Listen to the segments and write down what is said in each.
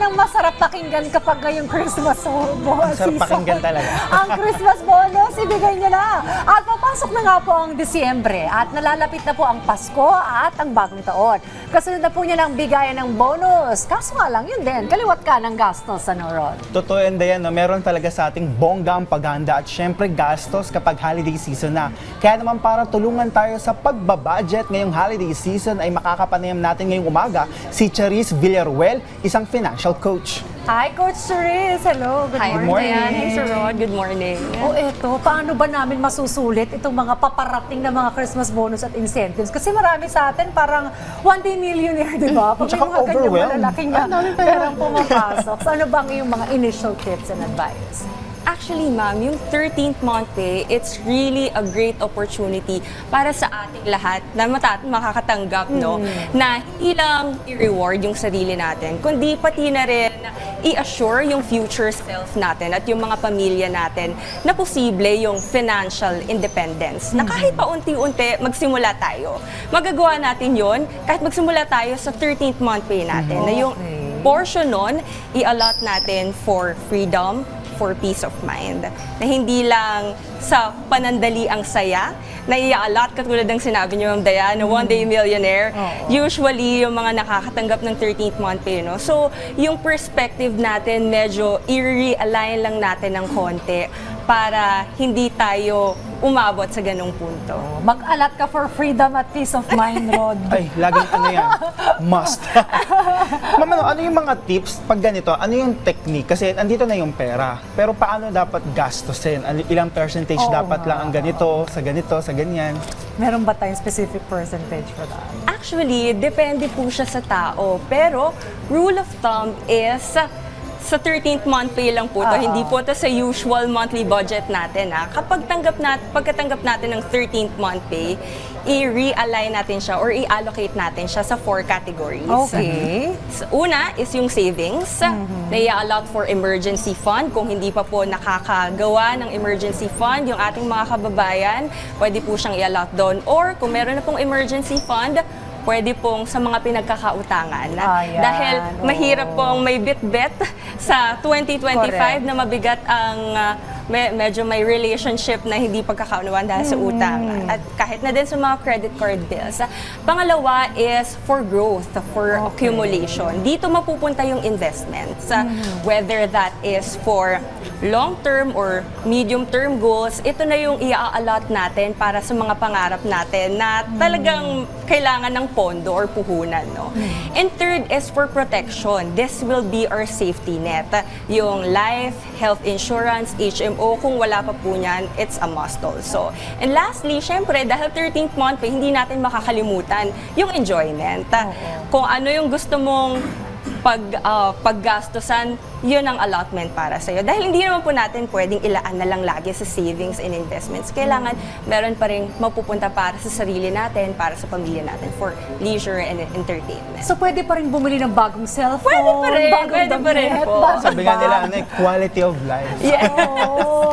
ang masarap pakinggan kapag ngayong Christmas so, bo- Ang sarap pakinggan talaga. ang Christmas bonus, ibigay niya na. At papasok na nga po ang Disyembre at nalalapit na po ang Pasko at ang bagong taon. Kasunod na po niya ng bigayan ng bonus. Kaso nga lang, yun din, kaliwat ka ng gastos, ano Rod? Totoo yan, Dayan, no? meron talaga sa ating bongga ang paghanda at syempre gastos kapag holiday season na. Kaya naman para tulungan tayo sa pagbabudget ngayong holiday season ay makakapanayam natin ngayong umaga si Charis Villaruel, isang financial coach. Hi, Coach Cerise. Hello, good Hi, morning. Diane. Hi, Sir Rod. Good morning. O eto, paano ba namin masusulit itong mga paparating na mga Christmas bonus at incentives? Kasi marami sa atin parang one day millionaire, di ba? Pag may Tsaka mga ganyang overwhelmed. malalaking Ang dami pera. perang pumapasok. So ano bang yung mga initial tips and advice? Actually, ma'am, yung 13th month pay, it's really a great opportunity para sa ating lahat na mata- makakatanggap, no? Na hindi lang i-reward yung sarili natin, kundi pati na rin i-assure yung future self natin at yung mga pamilya natin na posible yung financial independence. Na kahit paunti-unti magsimula tayo. Magagawa natin yon kahit magsimula tayo sa 13th month pay natin. Na yung Okay. portion nun, i-allot natin for freedom, for peace of mind. Na hindi lang sa panandali ang saya, na i-allot katulad ng sinabi niyo, Ma'am Diana, one day millionaire. Oo. Usually, yung mga nakakatanggap ng 13th month pay, no? So, yung perspective natin, medyo i-realign lang natin ng konti para hindi tayo umabot sa ganong punto. Mag-alat ka for freedom at peace of mind, Rod. Ay, laging ano yan, must. Ma'am, ano, ano yung mga tips pag ganito? Ano yung technique? Kasi andito na yung pera. Pero paano dapat gastusin? Ano, ilang percentage Oo dapat nga. lang ang ganito, sa ganito, sa ganyan? Meron ba tayong specific percentage for that? Actually, depende po siya sa tao. Pero, rule of thumb is, sa 13th month pay lang po to, Oo. hindi po to sa usual monthly budget natin. Ha? Kapag tanggap nat, pagkatanggap natin ng 13th month pay, i-realign natin siya or i-allocate natin siya sa four categories. Okay. So, Una is yung savings na i-allot for emergency fund. Kung hindi pa po nakakagawa ng emergency fund, yung ating mga kababayan, pwede po siyang i-allot doon. Or kung meron na pong emergency fund, pwede pong sa mga pinagkakautangan. Ayan, Dahil mahirap pong may bit-bet sa 2025 Correct. na mabigat ang ah, me- medyo may relationship na hindi pagkakaunawaan dahil sa utang. At kahit na din sa mga credit card bills. Pangalawa is for growth, for Okay. accumulation. Dito mapupunta yung investments. Ah, Whether that is for long-term or medium-term goals, ito na yung i-allot natin para sa mga pangarap natin na talagang kailangan ng pondo or puhunan. No? And third is for protection. This will be our safety net. Yung life, health insurance, HMO, kung wala pa po niyan, it's a must also. And lastly, syempre, dahil 13th month, pa, hindi natin makakalimutan yung enjoyment. Kung ano yung gusto mong pag ah, paggastusan, yun ang allotment para sa iyo. Dahil hindi naman po natin pwedeng ilaan na lang lagi sa savings and investments. Kailangan meron pa rin mapupunta para sa sarili natin, para sa pamilya natin for leisure and entertainment. So pwede pa rin bumili ng bagong cellphone, Pwede pa rin, bagong pwede pa rin damit, po. bagong Sabi nga nila, ano, eh, quality of life. Oo.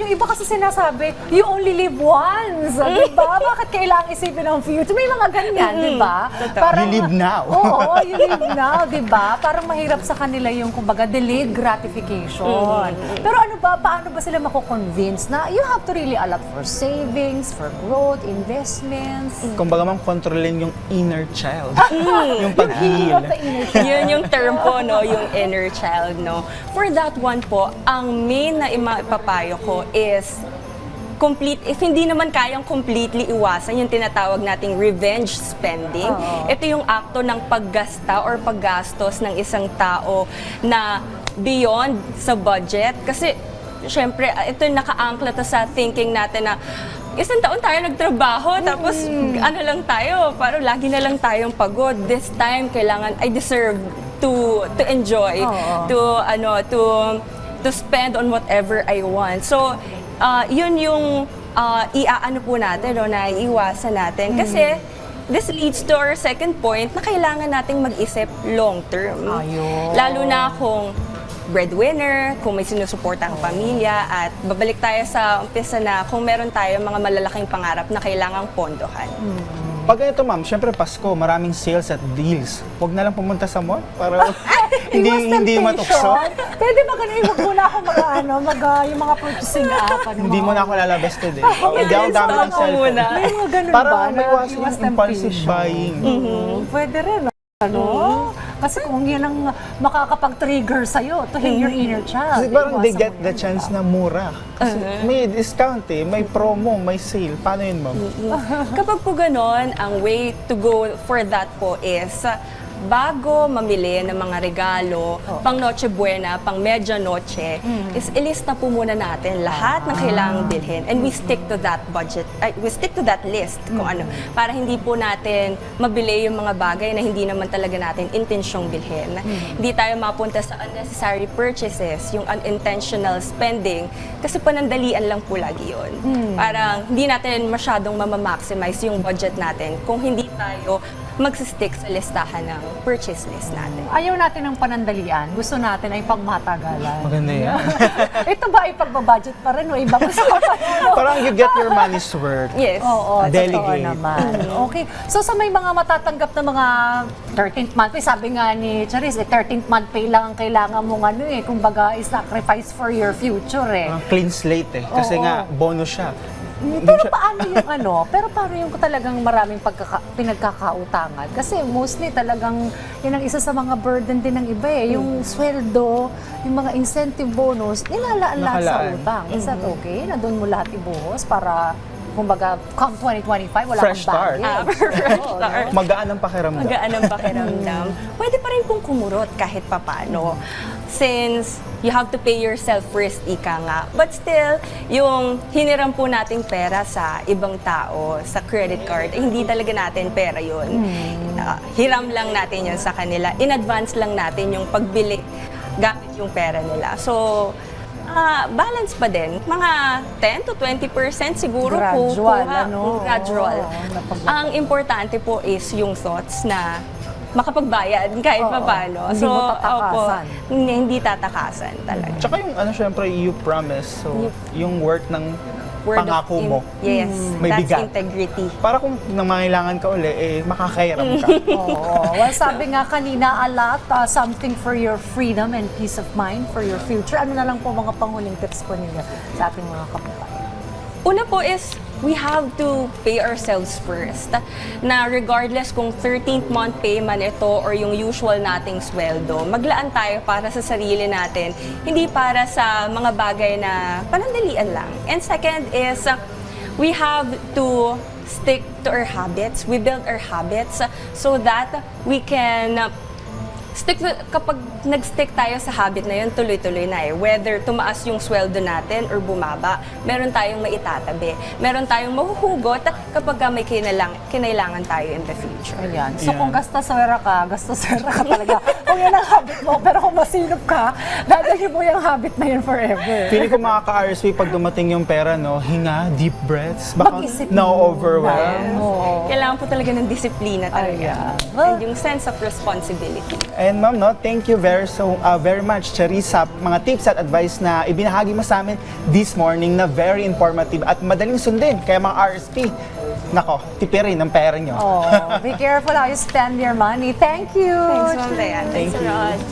Yung iba kasi sinasabi, you only live once. Di ba? Bakit kailangan isipin ang future? May mga ganyan, di ba? Totoo. You live now. Oo, you live now, di ba? Parang mahirap sa kanila yung, kumbaga, delayed gratification. Pero ano ba, paano ba sila mako-convince na you have to really allot for savings, for growth, investments? Kung baga ma'am, kontrolin yung inner child. yung pag-heal. Of the inner child. Yun yung term po, no, yung inner child, no. For that one po, ang main na ipapayo ko is complete, if hindi naman kayang completely iwasan yung tinatawag nating revenge spending, Oo. ito yung akto ng paggasta or paggastos ng isang tao na beyond sa budget. Kasi, syempre, ah, ito yung naka-ankla to sa thinking natin na isang taon tayo nagtrabaho, tapos ano lang tayo, parang lagi na lang tayong pagod. This time, kailangan, I deserve to to enjoy, Oo. to ano, to to spend on whatever I want. So, ah, yun yung ah, iaano po natin, no, na iwasan natin. Kasi, this leads to our second point na kailangan nating mag-isip long term. Ayun. Lalo na kung breadwinner, kung may sinusuporta ang pamilya, at babalik tayo sa umpisa na kung meron tayo mga malalaking pangarap na kailangang pondohan. Pag ganito ma'am, syempre Pasko, maraming sales at deals. Huwag na lang pumunta sa mall para hindi Iwas hindi matukso. Pwede ba ganun, huwag muna ako mag, ano, mag, ah, yung mga purchasing app. Ano, Hindi mo na ako lalabas today. Oh, hindi ako dami ng cellphone. muna. May mga ganun Para ba? may na iwasan iwas yung impulsive temptation? buying. Mm, Pwede rin, ano? Kasi kung yun ang makakapag-trigger sa'yo to hit your inner child. Kasi parang they get the chance na mura. Kasi may discount eh, may promo, may sale. Paano yun ma'am? Kapag po ganon, ang way to go for that po is uh, bago mamili ng mga regalo, pang Noche Buena, pang Media Noche, is ilista po muna natin lahat ng kailangang bilhin. And we stick to that budget, ay, we stick to that list kung ano, para hindi po natin mabili yung mga bagay na hindi naman talaga natin intensyong bilhin. Hindi tayo mapunta sa unnecessary purchases, yung unintentional spending, kasi panandalian lang po lagi yun. Parang hindi natin masyadong mamamaximize yung budget natin kung hindi tayo magsistick sa listahan ng purchase list natin. Ayaw natin ng panandalian. Gusto natin ay pagmatagalan. Maganda yan. Ito ba ay pagbabudget pa rin o ibang usapan? Ano? Parang you get your money's worth. Yes. Oo, totoo Delegate. naman. Okay. So sa may mga matatanggap na mga 13th month pay, sabi nga ni Charis, eh, 13th month pay lang ang kailangan mong ano eh, kumbaga i-sacrifice for your future eh. Parang clean slate eh. Kasi Oo. nga, bonus siya. Pero siya- paano yung ano? Pero paano yung talagang maraming pagkaka- pinagkakautangan? Kasi mostly talagang yun ang isa sa mga burden din ng iba eh. Yung sweldo, yung mga incentive bonus, nilalaan lahat sa Nakalaan. utang. Is that okay? Na doon mo lahat ibuhos para kumbaga come 2025 wala Fresh kang start. baggage. Ah, fresh start. Magaan ang pakiramdam. Magaan ang pakiramdam. Pwede pa rin pong kumurot kahit papano. Since you have to pay yourself first, ika nga. But still, yung hiniram po nating pera sa ibang tao, sa credit card, eh, hindi talaga natin pera yun. Ah, hiram lang natin yun sa kanila. In advance lang natin yung pagbili gamit yung pera nila. So, ah, balance pa din. Mga 10 to 20% siguro po. Gradual, kuha- ano? Gradual. Napag- Ang importante po is yung thoughts na makapagbayad kahit Oo, papaano. hindi mo tatakasan. Opo, hindi, hindi tatakasan talaga. Tsaka yung ano, syempre, you promise. So, yung worth ng Word of pangako in- mo. Yes, May that's bigat. integrity. Para kung nangangailangan ka uli, eh, makakairam ka. Oo. Well, sabi nga kanina, a lot, uh, something for your freedom and peace of mind for your future. Ano na lang po mga panghuling tips po ninyo sa ating mga kababayan? Una po is, we have to pay ourselves first. Na regardless kung 13th month pay man ito or yung usual nating sweldo, maglaan tayo para sa sarili natin, hindi para sa mga bagay na panandalian lang. And second is, we have to stick to our habits. We build our habits so that we can stick to, kapag nag-stick tayo sa habit na yun, tuloy-tuloy na eh. Whether tumaas yung sweldo natin or bumaba, meron tayong maitatabi. Meron tayong mahuhugot kapag ka may kinalang, kinailangan tayo in the future. Ayan. So Yeah. kung gastasera ka, gastasera ka talaga. kung yan ang habit mo, pero kung masinop ka, dadalhin mo yung habit na yun forever. Feeling ko makaka-RSV pag dumating yung pera, no? Hinga, deep breaths. Baka Mag-isip na-overwhelm. Oo. Kailangan po talaga ng disiplina talaga. Ayan. Well- And yung sense of responsibility. And ma'am, no, thank you very so uh, very much, Charissa, mga tips at advice na ibinahagi mo sa amin this morning na very informative at madaling sundin. Kaya mga RSP, nako, tipirin ang pera nyo. Oh, be careful how you spend your money. Thank you. Thanks, Ma'am Diane. Thank Thanks, you.